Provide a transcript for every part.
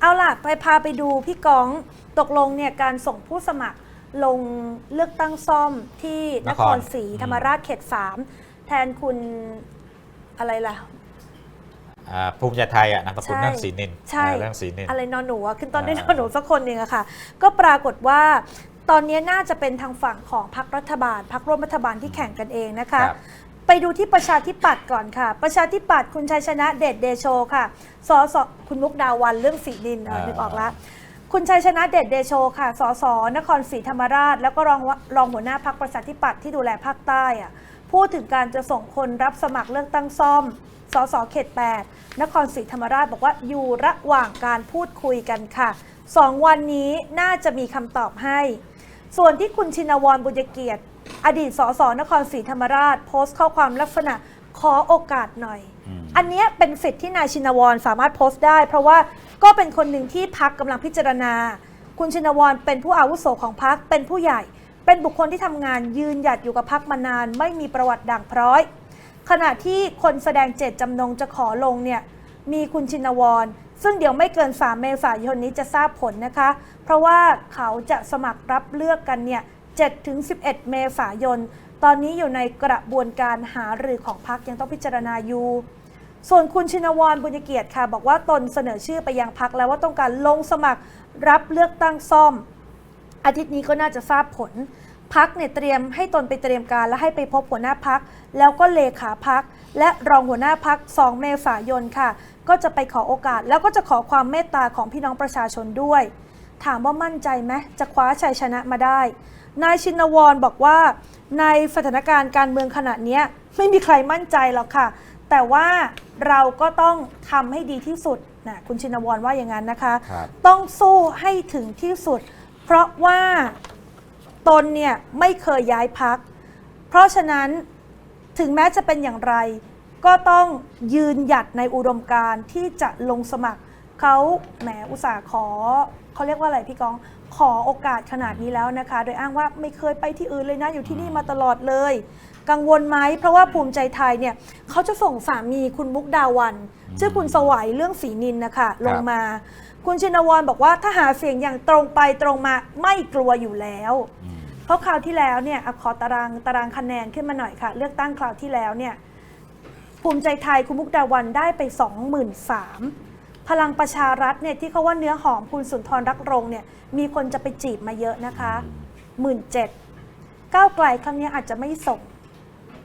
เอาล่ะ ไปพาไปดูพี่ก้องตกลงเนี่ยการส่งผู้สมัครลงเลือกตั้งซ่อมที่นนคคร รศรีอืมธรรมราชเขตสามแทนคุณอะไรล่ะ อ่าภูมิใจไทยอะนามสกุลใช่ เรื่องศรีนินใช่อ่าเรื่องศรีนิน อะไรนอนหนูอะขึ้นตอนได้นอ่า อนหนูสักคนหนึ่งอะค่ะ ก็ปรากฏว่าตอนนี้น่าจะเป็นทางฝั่งของพรรครัฐบาลพรรคร่วมรัฐบาลที่แข่งกันเองนะคะ ครับ ไปดูที่ประชาธิปัตย์ก่อนค่ะ ประชาธิปัตย์คุณชัยชนะเดชเดโชค่ะสสคุณมุกดาวันเรื่องสีดินเออนึกออกละคุณชัยชนะเดชเดโชค่ะ สสนครศรีธรรมราช แล้วก็รองวะรองหัวหน้าพักประชาธิปัตย์ที่ดูแลภาคใต้อะพูดถึงการจะส่งคนรับสมัครเลือกตั้งซ่อม สสเขต 8 นครศรีธรรมราชบอกว่าอยู่ระหว่างการพูดคุยกันค่ะสองวันนี้น่าจะมีคำตอบให้ ส่วนที่คุณชินวรบุญเกียรติ อดีตสสนครศรีธรรมราช โพสต์ข้อความลักษณะขอโอกาสหน่อยอืมอันเนี้ยเป็นสิทธิ์ที่นายชินวรสามารถโพสต์ได้ เพราะว่าก็เป็นคนหนึ่งที่พักกำลังพิจารณา คุณชินวรเป็นผู้อาวุโสของพักเป็นผู้ใหญ่ เป็นบุคคลที่ทำงานยืนหยัดอยู่กับพักมานาน ไม่มีประวัติด่างพร้อย ขณะที่คนแสดงเจตจำนงจะขอลงเนี่ยมีคุณชินวร ซึ่งเดี๋ยวไม่เกิน 3 เมษายนนี้จะทราบผลนะคะ เพราะว่าเขาจะสมัครรับเลือกกันเนี่ย 7-11 เมษายน ตอนนี้อยู่ในกระบวนการหารือของพักยังต้องพิจารณาอยู่ส่วนคุณชินวรบุญเกียรติค่ะ บอกว่าตนเสนอชื่อไปยังพักแล้วว่าต้องการลงสมัครรับเลือกตั้งซ่อม อาทิตย์นี้ก็น่าจะทราบผลพักเนี่ยเตรียมให้ตนไปเตรียมการและให้ไปพบหัวหน้าพัก แล้วก็เลขาพัก และรองหัวหน้าพัก 2 เมษายนค่ะ ก็จะไปขอโอกาสแล้วก็จะขอความเมตตาของพี่น้องประชาชนด้วย ถามว่ามั่นใจไหมจะคว้าชัยชนะมาได้ นายชินวรบอกว่า ในสถานการณ์การเมืองขณะเนี้ยไม่มีใครมั่นใจหรอกค่ะ แต่ว่าเราก็ต้องทำให้ดีที่สุดนะคุณชินวรว่าอย่างนั้นนะคะครับต้องสู้ให้ถึงที่สุด เพราะว่าตนเนี่ยไม่เคยย้ายพัก เพราะฉะนั้นถึงแม้จะเป็นอย่างไร ก็ต้องยืนหยัดในอุดมการณ์ที่จะลงสมัคร เขาแหมอุตส่าห์ขอเขาเรียกว่าอะไรพี่กอง ขอโอกาสขนาดนี้แล้วนะคะ โดยอ้างว่าไม่เคยไปที่อื่นเลยนะอยู่ที่นี่มาตลอดเลย กังวลไหมเพราะว่าภูมิใจไทยเนี่ยเขาจะส่งสามีคุณมุกดาวันชื่อคุณสวัยเรื่องสีนินนะคะลงมา คุณชินวรบอกว่าถ้าหาเสียงอย่างตรงไปตรงมาไม่กลัวอยู่แล้วอืมเพราะคราวที่แล้วเนี่ยอะขอตารางตารางคะแนนขึ้นมาหน่อยค่ะ เลือกตั้งคราวที่แล้วเนี่ยภูมิใจไทยคุณมุกดาวันได้ไป 23,000 พลังประชารัฐเนี่ยที่เขาว่าเนื้อหอมคุณสุนทรรักรงเนี่ยมีคนจะไปจีบมาเยอะนะคะหมื่นเจ็ดก้าวไกลครั้งนี้อาจจะไม่ส่ง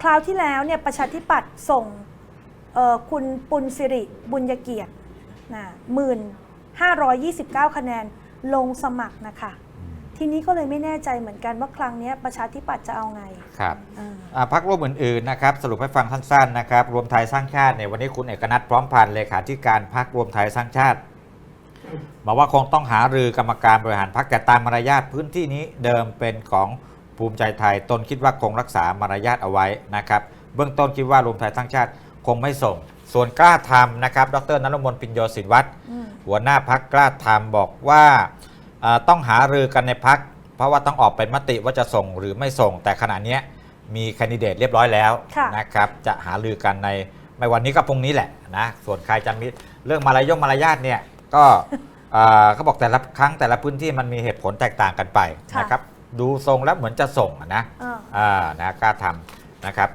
คราวที่แล้วเนี่ยประชาธิปัตย์ส่งคุณปุณสิริบุญยเกียรตินะหมื่นห้าร้อยยี่สิบเก้าคะแนนลงสมัครนะคะ ทีนี้ก็เลยไม่แน่ใจเหมือนกันว่าครั้งเนี้ยประชาธิปัตย์จะเอาไงครับอ่าอ่าพักร่วมอื่นๆนะครับสรุปให้ฟังสั้นๆนะครับรวมไทยสร้างชาติเนี่ยวันนี้คุณเอกนัทพร้อมพันธ์เลขาธิการพักรวมไทยสร้างชาติบอกว่าคงต้องหารือกรรมการบริหารพักแต่ตามมารยาทพื้นที่นี้เดิมเป็นของภูมิใจไทยตนคิดว่าคงรักษามารยาทเอาไว้นะครับเบื้องต้นคิดว่ารวมไทยสร้างชาติคงไม่ส่ง ส่วนกล้าทำนะครับ ดรนรมนปิญโยศินวัตรอืมหัวหน้าพักกล้าทำบอกว่าเอ่อ ต้องหารือกันในพักเพราะว่าต้องออกเป็นมติว่าจะส่งหรือไม่ส่ง แต่ขณะเนี้ยมีแคนดิเดตเรียบร้อยแล้วค่ะนะครับจะหารือกันในไม่วันนี้ก็พรุ่งนี้แหละนะส่วนใครจะมีเรื่องมารยงมารยาทเนี่ยก็เอ่อเขาบอกแต่ละครั้งแต่ละพื้นที่มันมีเหตุผลแตกต่างกันไปค่ะนะครับดูทรงแล้วเหมือนจะส่งอะนะอ่าอ่านะกล้าทำนะครับ